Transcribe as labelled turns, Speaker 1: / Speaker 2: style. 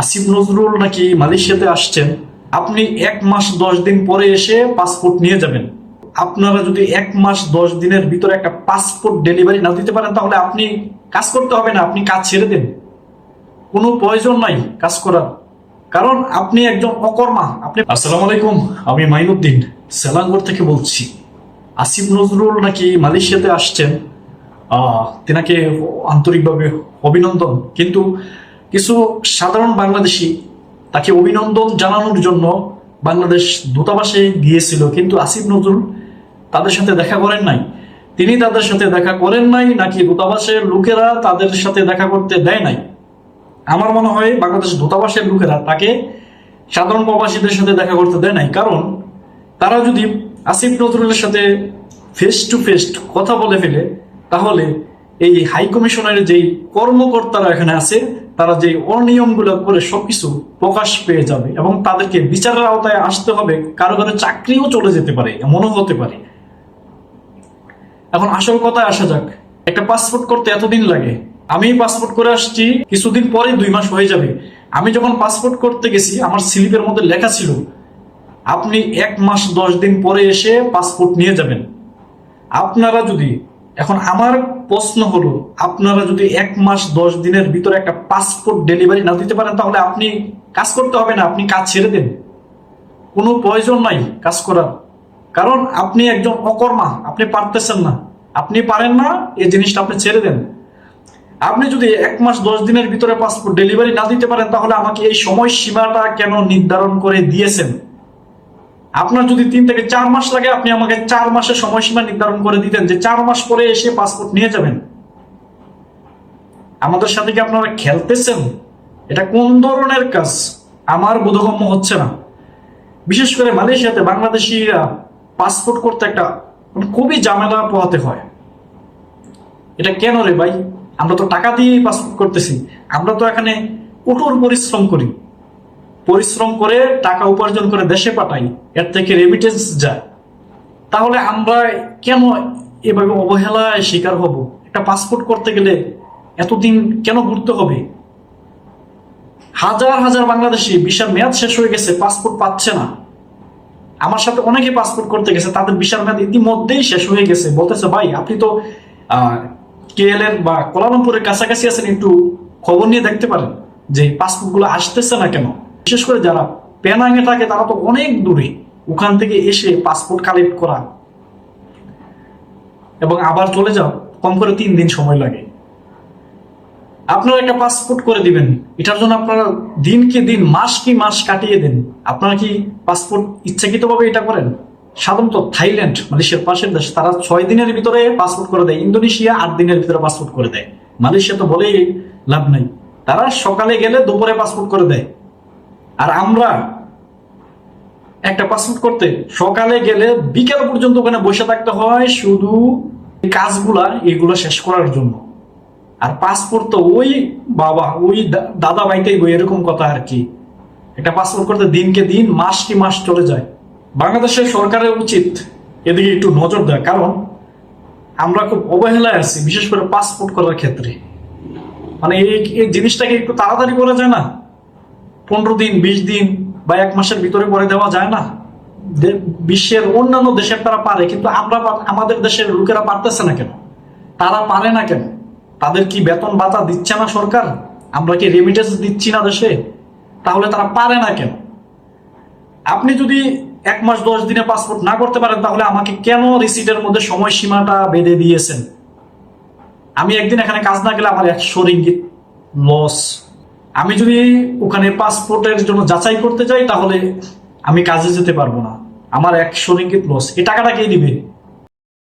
Speaker 1: আসিফ নজরুল নাকি মালয়েশিয়াতে আসছেন? আপনি এক মাস দশ দিন পরে এসে পাসপোর্ট নিয়ে যাবেন। আপনারা যদি এক মাস দশ দিনের ভিতরে একটা পাসপোর্ট ডেলিভারি না দিতে পারেন, তাহলে আপনি কাজ করতে হবে না, আপনি কাজ ছেড়ে দেন। কোনো প্রয়োজন নাই কাজ করার। কারণ আপনি একজন অকর্মা, আপনি আসসালামু আলাইকুম, আমি মাইনুদ্দিন, সেলাঙ্গর থেকে বলছি। আসিফ নজরুল নাকি মালয়েশিয়াতে আসছেন? তেনাকে আন্তরিকভাবে অভিনন্দন। কিন্তু কিছু সাধারণ বাংলাদেশি তাকে অভিনন্দন জানানোর জন্য বাংলাদেশ দূতাবাসে গিয়েছিল, কিন্তু আসিফ নজরুল তাদের সাথে দেখা করেন নাই। তিনি তাদের সাথে দেখা করেন নাই, নাকি দূতাবাসের লোকেরা তাদের সাথে দেখা করতে দেয় নাই? আমার মনে হয় বাংলাদেশ দূতাবাসের লোকেরা তাকে সাধারণ প্রবাসীদের সাথে দেখা করতে দেয় নাই, কারণ তারা যদি আসিফ নজরুলের সাথে ফেস টু ফেস কথা বলে ফেলে, তাহলে এই হাই কমিশনের যে কর্মকর্তারা এখানে আছে, তারা যে অনিয়মগুলো করে সবকিছু প্রকাশ পেয়ে যাবে এবং তাদেরকে বিচারের আওতায় আসতে হবে, কারও কারও চাকরিও চলে যেতে পারে, এমনও হতে পারে। এখন আসল কথায় আসা যাক, একটা পাসপোর্ট করতে এতদিন লাগে, আমি পাসপোর্ট করে আসছি, কিছুদিন পরে দুই মাস হয়ে যাবে। আমি যখন পাসপোর্ট করতে গেছি, আমার স্লিপের মধ্যে লেখা ছিল, আপনি এক মাস দশ দিন পরে এসে পাসপোর্ট নিয়ে যাবেন। আপনারা যদি এখন আমার প্রশ্ন হলো, আপনারা যদি এক মাস, দশ দিনের ভিতরে একটা পাসপোর্ট ডেলিভারি না দিতে পারেন, তাহলে আপনি কাজ করতে হবে না, আপনি কাজ ছেড়ে দেন। কোনো প্রয়োজন নাই কাজ করার। কারণ আপনি একজন অকর্মা, আপনি পারতেছেন না। আপনি পারেন না, এই জিনিসটা আপনি ছেড়ে দেন। আপনি যদি এক মাস, দশ দিনের ভিতরে পাসপোর্ট ডেলিভারি না দিতে পারেন, তাহলে আমাকে এই সময় সীমাটা কেন নির্ধারণ করে দিয়েছেন? আপনার যদি তিন থেকে চার মাস লাগে, আপনি আমাকে চার মাসের সময়সীমা নির্ধারণ করে দিতেন যে চার মাস পরে এসে পাসপোর্ট নিয়ে যাবেন। আমাদের সাথে কি আপনারা খেলতেছেন? এটা কোন ধরনের কাজ? আমার বোধগম্য হচ্ছে না। বিশেষ করে মালয়েশিয়াতে বাংলাদেশিরা পাসপোর্ট করতে একটা খুবই ঝামেলা পোহাতে হয়। এটা কেন রে ভাই? আমরা তো টাকা দিয়েই পাসপোর্ট করতেছি। আমরা তো এখানে কঠোর পরিশ্রম করি। পরিশ্রম করে, টাকা উপার্জন করে দেশে পাঠাই, এর থেকে রেমিটেন্স যায়। তাহলে আমরা কেন এভাবে অবহেলায় শিকার হব? একটা পাসপোর্ট করতে গেলে এতদিন কেন ঘুরতে হবে? হাজার হাজার বাংলাদেশি ভিসার মেয়াদ শেষ হয়ে গেছে পাসপোর্ট পাচ্ছে না। আমার সাথে অনেকে পাসপোর্ট করতে গেছে, তাদের ভিসার মেয়াদ ইতিমধ্যেই শেষ হয়ে গেছে। বলতেছে, ভাই, আপনি তো কেএল এর বা কোলালামপুরের কাছাকাছি আছেন, একটু খবর নিয়ে দেখতে পারেন যে পাসপোর্টগুলো আসতেছে না কেন? বিশেষ করে যারা পেনাঙে থাকে, তারা তো অনেক দূরে। ওখান থেকে এসে পাসপোর্ট কালেক্ট করা। এবং আবার চলে যাও, কম করে তিন দিন সময় লাগে। আপনারা একটা পাসপোর্ট করে দিবেন। এটার জন্য আপনারা দিনকে দিন, মাস কি মাস কাটিয়ে দেন। আপনারা কি পাসপোর্ট ইচ্ছাকৃতভাবে এটা করেন? সাধারণত থাইল্যান্ড, মালয়েশিয়ার পাশের দেশ, তারা ছয় দিনের ভিতরে পাসপোর্ট করে দেয়। ইন্দোনেশিয়া আট দিনের ভিতরে পাসপোর্ট করে দেয়। মালয়েশিয়া তো বলেই লাভ নাই। তারা সকালে গেলে দুপুরে পাসপোর্ট করে দেয়। আর আমরা একটা পাসপোর্ট করতে, সকালে গেলে বিকেল পর্যন্ত ওখানে বসে থাকতে হয় শুধু কাজগুলা, এগুলো শেষ করার জন্য। আর পাসপোর্ট তো ওই বাবা, ওই দাদা ভাইটাই এরকম কথা আর কি। একটা পাসপোর্ট করতে দিনকে দিন, মাস কি মাস চলে যায়। বাংলাদেশের সরকারের উচিত এদিকে একটু নজর দেয় কারণ আমরা খুব অবহেলায় আছি, বিশেষ করে পাসপোর্ট করার ক্ষেত্রে। মানে এই জিনিসটাকে একটু তাড়াতাড়ি করা যায় না? পনেরো দিন, বিশ দিন বা এক মাসের ভিতরে করে দেওয়া যায় না। বিশ্বের অন্যান্য দেশের তারা পারে, কিন্তু আমরা আমাদের দেশের লোকেরা পারতেছে না কেন? তারা পারে না কেন? তাদের কি বেতন ভাতা দিচ্ছে না সরকার? আমরা কি রেমিটেন্স দিচ্ছি না দেশে? তাহলে তারা পারে না কেন? আপনি যদি এক মাস, দশ দিনে পাসপোর্ট না করতে পারেন, তাহলে আমাকে কেন রিসিটের মধ্যে সময়সীমাটা বেঁধে দিয়েছেন? আমি একদিন এখানে কাজ না গেলে আমার একশো রিঙ্গিত লস আমি যদি ওখানে পাসপোর্টের জন্য যাচাই করতে যাই, তাহলে আমি কাজে যেতে পারব না। আমার একশো রিঙ্গিত লস এই টাকাটা কে দিবে?